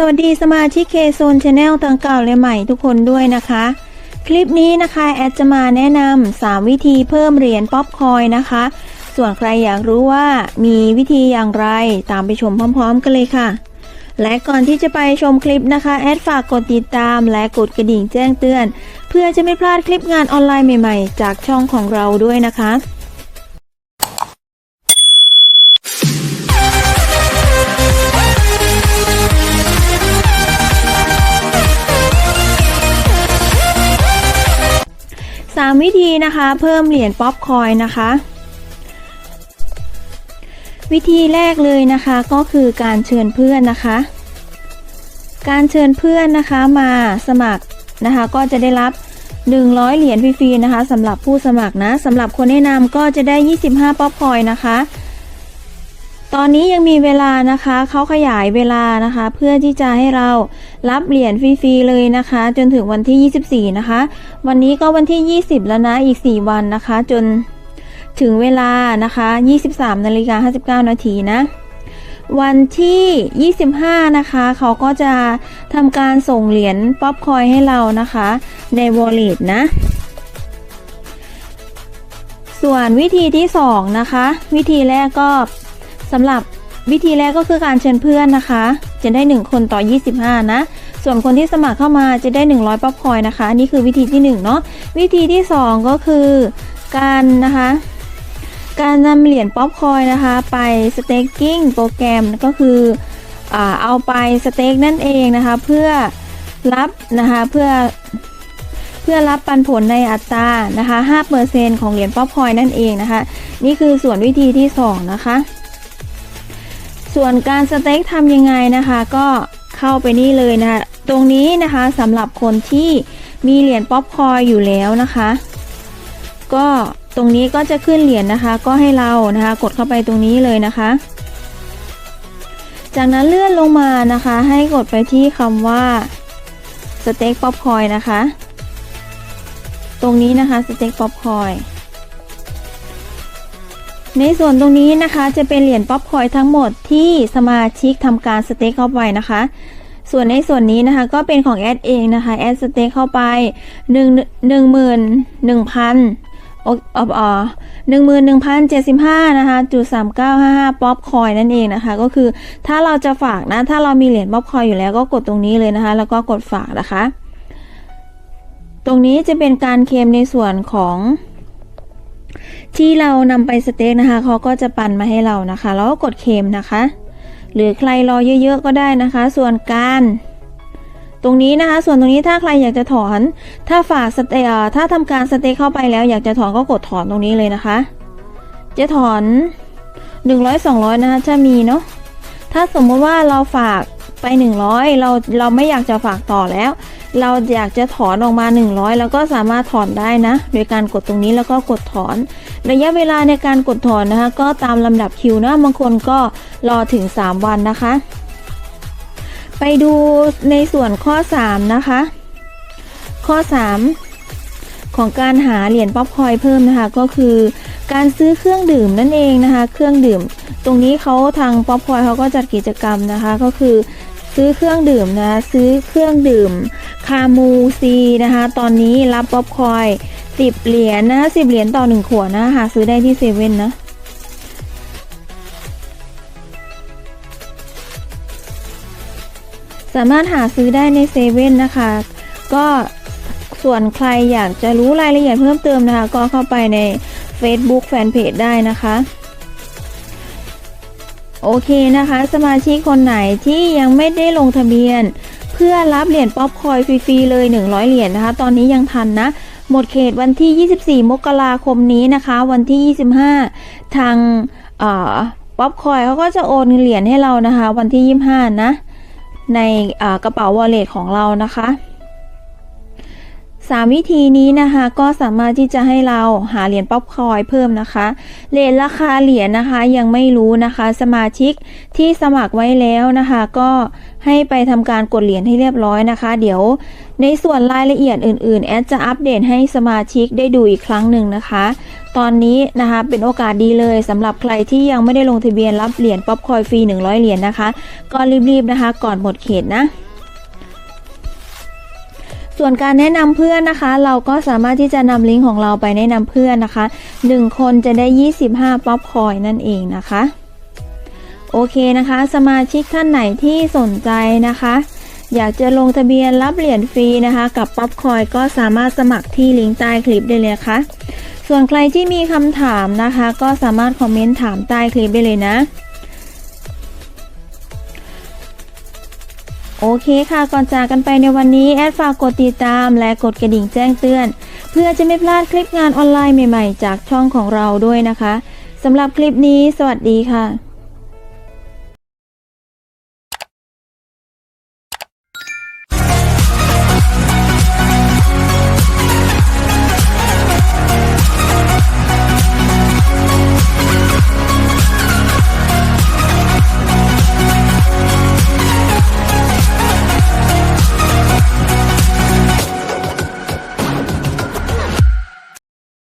สวัสดีสมาชิกเคโซนชาแนลทั้งเก่าและใหม่ทุกคนด้วยนะคะ คลิปนี้นะคะแอดจะมาแนะนำ3วิธีเพิ่มเหรียญป๊อปคอยนะคะ ส่วนใครอยากรู้ว่ามีวิธีอย่างไรตามไปชมพร้อม ๆ กันเลยค่ะ และก่อนที่จะไปชมคลิปนะคะแอดฝากกดติดตามและกดกระดิ่งแจ้งเตือน เพื่อจะไม่พลาดคลิปงานออนไลน์ใหม่ ๆ จากช่องของเราด้วยนะคะ สามวิธีนะคะ เพิ่มเหรียญป๊อปคอยนะคะ วิธีแรกเลยนะคะก็คือการเชิญเพื่อนนะคะ การเชิญเพื่อนนะคะมาสมัครนะคะก็จะได้รับ 100 เหรียญฟรีๆนะคะสำหรับผู้สมัครนะสำหรับคนแนะนำก็จะได้ 25 ป๊อปคอยนะคะ ตอนนี้ยังมีเวลานะคะเขาขยายเวลานะคะ เพื่อที่จะให้เรารับเหรียญฟรีๆเลยนะคะ จนถึงวันที่ 24 นะคะ วันนี้ก็วันที่ 20 แล้วนะอีก 4 วันนะคะ จนถึงเวลานะคะ 23นาฬิกา59 นาทีนะ วันที่ 25 นะคะ เขาก็จะทำการส่งเหรียญป๊อปคอยให้เรานะคะ ใน wallet นะส่วนวิธีที่ 2 นะคะ วิธีแรกก็ สำหรับวิธีแรกก็คือการเชิญเพื่อนนะคะ จะได้ 1 คนต่อ 25 นะ ส่วนคนที่สมัครเข้ามาจะได้ 100ป๊อปคอยนะคะ นี่คือวิธีที่ 1 เนาะวิธีที่ 2 ก็คือการนะคะ การนำเหรียญป๊อปคอยนะคะ ไปสเต็กกิ้งโปรแกรมก็คือเอาไปสเต็กนั่นเองนะคะ เพื่อรับนะคะเพื่อเพื่อรับปันผลในอัตรานะคะ5%ของเหรียญป๊อปคอยนั่นเองนะคะ นี่คือส่วนวิธีที่ 2 นะคะ ส่วนการสเต็กทำยังไงนะคะก็เข้าไปนี่เลยนะคะตรงนี้นะคะสำหรับคนที่มีเหรียญป๊อปคอยอยู่แล้วนะคะ ก็ตรงนี้ก็จะขึ้นเหรียญนะคะ ก็ให้เรานะคะ กดเข้าไปตรงนี้เลยนะคะ จากนั้นเลื่อนลงมานะคะ ให้กดไปที่คำว่าสเต็กป๊อปคอยนะคะ ตรงนี้นะคะสเต็กป๊อปคอย ในส่วนตรงนี้นะคะจะเป็นเหรียญป๊อปคอยทั้งหมดที่สมาชิกทำการสเต็กเข้าไปนะคะ ส่วนในส่วนนี้นะคะก็เป็นของแอดเองนะคะแอดสเต็กเข้าไปหนึ่งหนึ่งหมื่นหนึ่งพันอ๋อหนึ่งหมื่นหนึ่งพันเจ็ดสิบห้านะคะจุดสามเก้าห้าห้าป๊อปคอยนั่นเองนะคะ ก็คือถ้าเราจะฝากนะ ถ้าเรามีเหรียญป๊อปคอยอยู่แล้วก็กดตรงนี้เลยนะคะ แล้วก็กดฝากนะคะ ตรงนี้จะเป็นการเคลมในส่วนของ ที่เรานำไปสเต็กนะคะเขาก็จะปั่นมาให้เรานะคะ แล้วก็กดเคลมนะคะ หรือใครรอเยอะๆก็ได้นะคะ ส่วนการตรงนี้นะคะ ส่วนตรงนี้ถ้าใครอยากจะถอน ถ้าฝากสเตเอ่อถ้าทำการสเต็กเข้าไปแล้ว อยากจะถอนก็กดถอนตรงนี้เลยนะคะ จะถอน 100 200 นะคะจะมีเนาะถ้าสมมติว่าเราฝากไป 100 เราเราไม่อยากจะฝากต่อแล้ว เราอยากจะถอนออกมา 100 แล้วก็สามารถถอนได้นะ โดยการกดตรงนี้แล้วก็กดถอน ระยะเวลาในการกดถอนนะคะ ก็ตามลำดับคิวนะบางคนก็รอถึง 3 วันนะคะ ไปดูในส่วนข้อ 3 นะคะ ข้อ 3 ของการหาเหรียญป๊อปคอยเพิ่มนะคะ ก็คือการซื้อเครื่องดื่มนั่นเองนะคะ เครื่องดื่ม ตรงนี้เขาทางป๊อปคอยเขาก็จัดกิจกรรมนะคะ ก็คือซื้อเครื่องดื่มนะ ซื้อเครื่องดื่ม คามูซีนะคะ ตอนนี้รับป๊อปคอย10เหรียญนะ10เหรียญต่อ1ขวดนะหาซื้อได้ที่เซเว่นนะสามารถหาซื้อได้ในเซเว่นนะคะ ก็ส่วนใครอยากจะรู้รายละเอียดเพิ่มเติมนะคะ ก็เข้าไปใน Facebook Fanpage ได้นะคะ โอเคนะคะ สมาชิกคนไหนที่ยังไม่ได้ลงทะเบียน พื่อรับเหรียญป๊อปคอยฟรีๆเลย 100 เหรียญนะคะ ตอนนี้ยังทันนะ หมดเขตวันที่ 24 มกราคมนี้นะคะ วันที่ 25 ทางป๊อปคอยเขาก็จะโอนเหรียญให้เรานะคะ วันที่ 25 นะ ในกระเป๋าวอลเล็ตของเรานะคะ 3 วิธีนี้นะคะ ก็สามารถที่จะให้เราหาเหรียญป๊อปคอยเพิ่มนะคะเลทราคาเหรียญนะคะยังไม่รู้นะคะ สมาชิกที่สมัครไว้แล้วนะคะ ก็ให้ไปทำการกดเหรียญให้เรียบร้อยนะคะ เดี๋ยวในส่วนรายละเอียดอื่น ๆ แอดจะอัปเดตให้สมาชิกได้ดูอีกครั้งหนึ่งนะคะ ตอนนี้นะคะเป็นโอกาสดีเลยสำหรับใครที่ยังไม่ได้ลงทะเบียนรับเหรียญป๊อปคอยฟรี100เหรียญนะคะ ก็รีบๆนะคะ ก่อนหมดเขตนะ ส่วนการแนะนำเพื่อนนะคะ เราก็สามารถที่จะนำลิงก์ของเราไปแนะนำเพื่อนนะคะ 1 คนจะได้ 25 ป๊อปคอยนั่นเองนะคะ โอเคนะคะ สมาชิกท่านไหนที่สนใจนะคะ อยากจะลงทะเบียนรับเหรียญฟรีนะคะ กับป๊อปคอยก็สามารถสมัครที่ลิงก์ใต้คลิปได้เลยนะคะ ส่วนใครที่มีคำถามนะคะ ก็สามารถคอมเมนต์ถามใต้คลิปได้เลยนะ โอเคค่ะก่อนจากกันไปในวันนี้แอดฝากกดติดตามและกดกระดิ่งแจ้งเตือน เพื่อจะไม่พลาดคลิปงานออนไลน์ใหม่ๆ จากช่องของเราด้วยนะคะสำหรับคลิปนี้ สวัสดีค่ะ